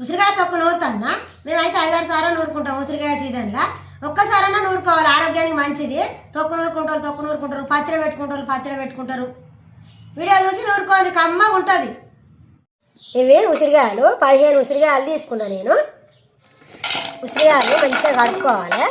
ఉసిరికాయ తొక్క నూరుతాన్నా మేమైతే ఐదారు సార్లు నూరుకుంటాం ఉసిరికాయ సీజన్లో. ఒక్కసారన్నా నూరుకోవాలి. ఆరోగ్యానికి మంచిది. తొక్కు నూరుకుంటారు తొక్కు నూరుకుంటారు. పచ్చడి పెట్టుకుంటారు పచ్చడి పెట్టుకుంటారు. వీడియో చూసి నూరుకోవాలి. కమ్మగా ఉంటుంది. ఇవి ఉసిరికాయలు. పదిహేను ఉసిరికాయలు తీసుకున్నా నేను. ఉసిరికాయలు మంచిగా కడుక్కోవాలి.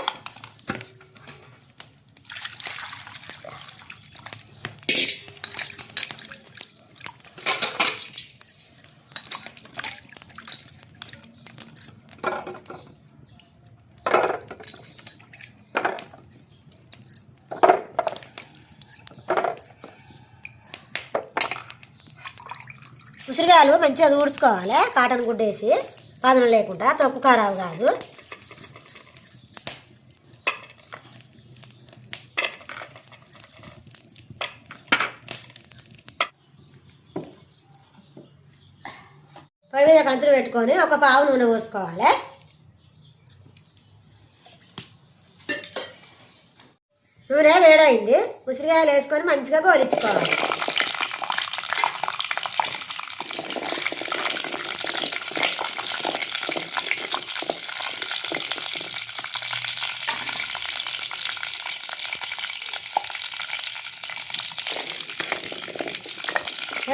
ఉసిరికాయలు మంచిగా ఊడ్చుకోవాలి. కాటన్ గుడ్డ వేసి పదనం లేకుండా తప్పు ఖరాబు కాదు. పొయ్యి మీద కంచులు పెట్టుకొని ఒక పావు నూనె పోసుకోవాలి. నూనె వేడైంది. ఉసిరికాయలు వేసుకొని మంచిగా గోలించుకోవాలి.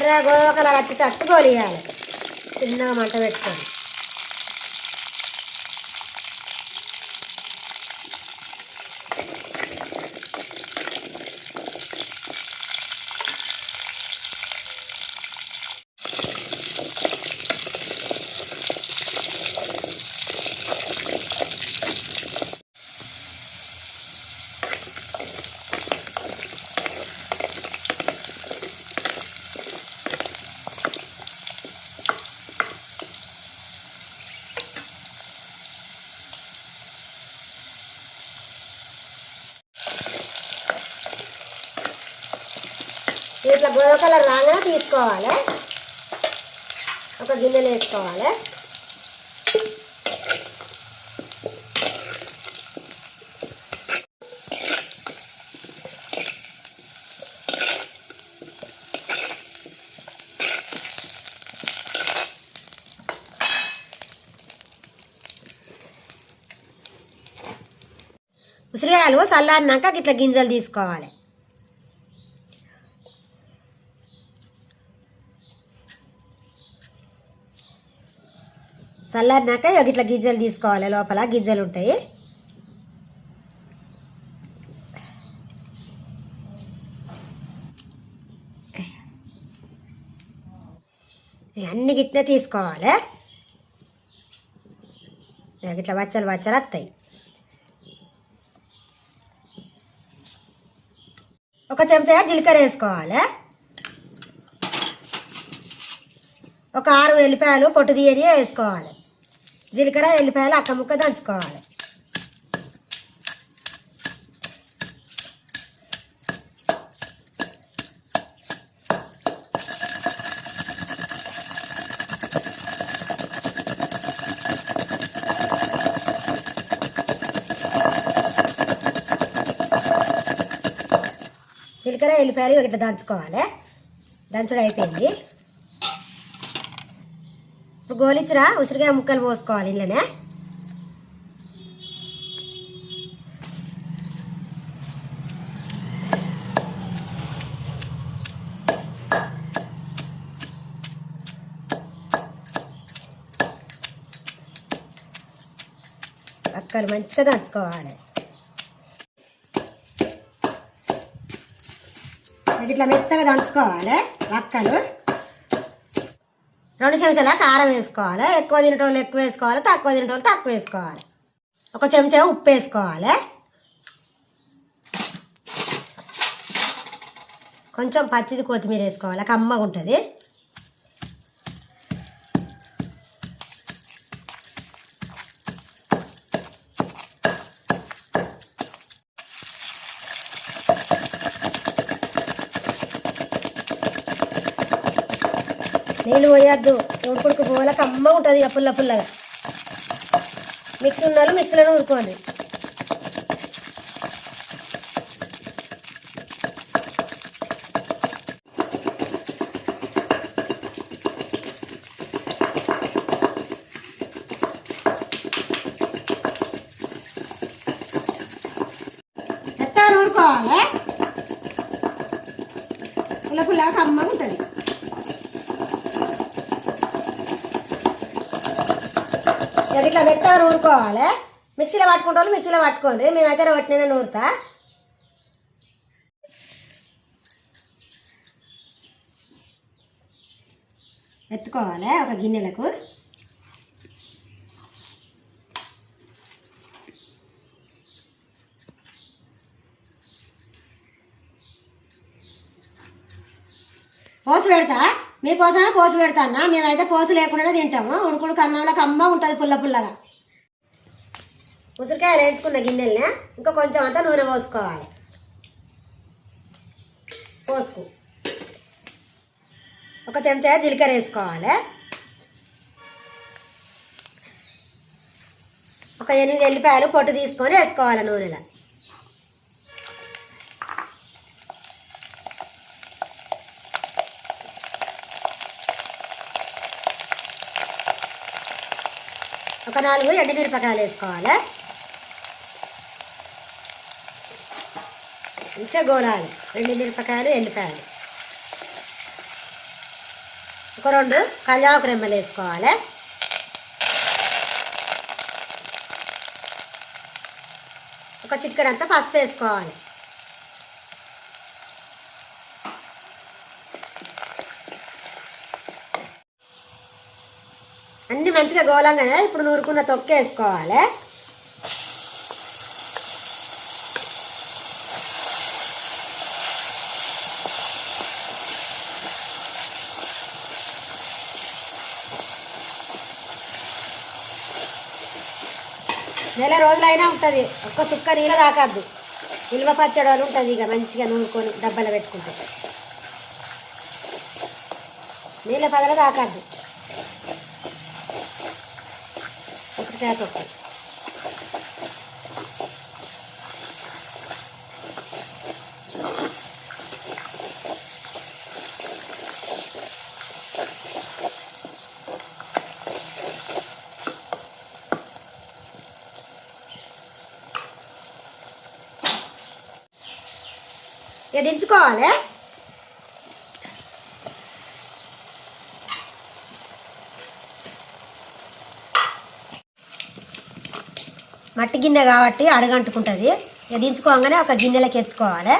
ఎర్ర గోధుమ కలర్ వచ్చేటట్టు గోలియాలి చిన్నగా మంట పెట్టుకొని ఇట్లా గోధుమ కలర్ రాగానే తీసుకోవాలి. ఒక గిన్నెలు వేసుకోవాలి. ఉసిరికాయలు చల్లారినాక ఇట్లా గింజలు తీసుకోవాలి. చల్లారినాక ఇట్లా గింజలు తీసుకోవాలి. లోపల గింజలు ఉంటాయి. అన్ని గిట్నే తీసుకోవాలి. ఇట్లా వచ్చలు వచ్చలు వస్తాయి ఒక చెంచా జీలకర్ర వేసుకోవాలి. ఒక ఆరు ఎల్లిపాయలు పొట్టు తీయని వేసుకోవాలి. జీలకర్ర ఎల్లిపాయలు అక్క ముక్క దంచుకోవాలి. జీలకర్ర ఎల్లిపాయలు ఇట్లా దంచుకోవాలి. దంచుడు అయిపోయింది. గోలిచ్చిరా ఉసిరికాయ ముక్కలు పోసుకోవాలి ఇంట్లోనే. అక్కలు మంచిగా దంచుకోవాలి. ఇట్లా మెత్తగా దంచుకోవాలి అక్కలు. రెండు చెంచాల కారం వేసుకోవాలి? ఎక్కువ తినేటోళ్ళు ఎక్కువ వేసుకోవాలి? తక్కువ తినేటోళ్ళు తక్కువ వేసుకోవాలి? ఒక చెంచా ఉప్పు వేసుకోవాలి? కొంచెం పచ్చిది కొత్తిమీర వేసుకోవాలి? కమ్మగా ఉంటుంది నీళ్ళు పోయొద్దు. ఉడుకుడుకు పోవాలి కమ్మ ఉంటుంది అప్పుల్ పుల్ల పుల్లగా. మిక్సీ ఉన్నాళ్ళు మిక్సీలో ఉడుకోండి ఊరుకోవాలి. పుల్ల పుల్లగా కమ్మగా ఉంటుంది. అది ఇట్లా మెత్తగా నూరుకోవాలి మిక్సీలో పట్టుకుంటే వాళ్ళు మిక్సీలో పట్టుకోండి. మేమైతే రొట్టినే నూరుతా. ఎత్తుకోవాలి ఒక గిన్నెలకు. పోసి పెడతా. మీకోసమే పోసు పెడతానా? మేమైతే పోసు లేకుండా తింటాము. ఉడుకుడు కన్నంలో కమ్మ ఉంటుంది పుల్ల పుల్లగా. ఉసిరికాయలు వేసుకున్న గిన్నెలనే ఇంకా కొంచెం అంతా నూనె పోసుకోవాలి. పోసుకో. ఒక చెంచా జీలకర్ర వేసుకోవాలి. ఒక ఎనిమిది ఎల్లిపాయలు పొట్టు తీసుకొని వేసుకోవాలి నూనెలో. ఒక నాలుగు ఎండుమిరపకాయలు వేసుకోవాలి. మంచిగా గోలాలి. రెండు మిరపకాయలు ఎల్లిపాయలు ఒక రెండు కళ్యాణకు రెమ్మలు వేసుకోవాలి. ఒక చిటికడంతా పసుపు వేసుకోవాలి. అన్ని మంచిగా గోలంగానే ఇప్పుడు నూరుకున్న తొక్క వేసుకోవాలి. నెల రోజులైనా ఉంటుంది. ఒక్క సుక్క నీళ్ళ తాకద్దు. నిల్వ పచ్చడి అని ఉంటుంది ఇక మంచిగా నూరుకొని డబ్బాలో పెట్టుకుంటే. నీళ్ళ పదలు తాకద్దు. ఉసిరికాయ తొక్కు ఇక దించుకోవాలి మట్టి గిన్నె కాబట్టి అడగంటుకుంటుంది. ఇక దించుకోగానే ఒక గిన్నెలోకి ఎత్తుకోవాలి.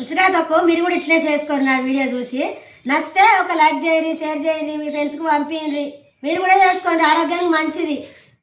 ఉసిరికాయ తక్కువ మీరు కూడా ఇట్లే చేసుకోండి నా వీడియో చూసి. నచ్చితే ఒక లైక్ చేయండి షేర్ చేయండి మీ ఫ్రెండ్స్కి పంపించండి మీరు కూడా చేసుకోండి ఆరోగ్యానికి మంచిది.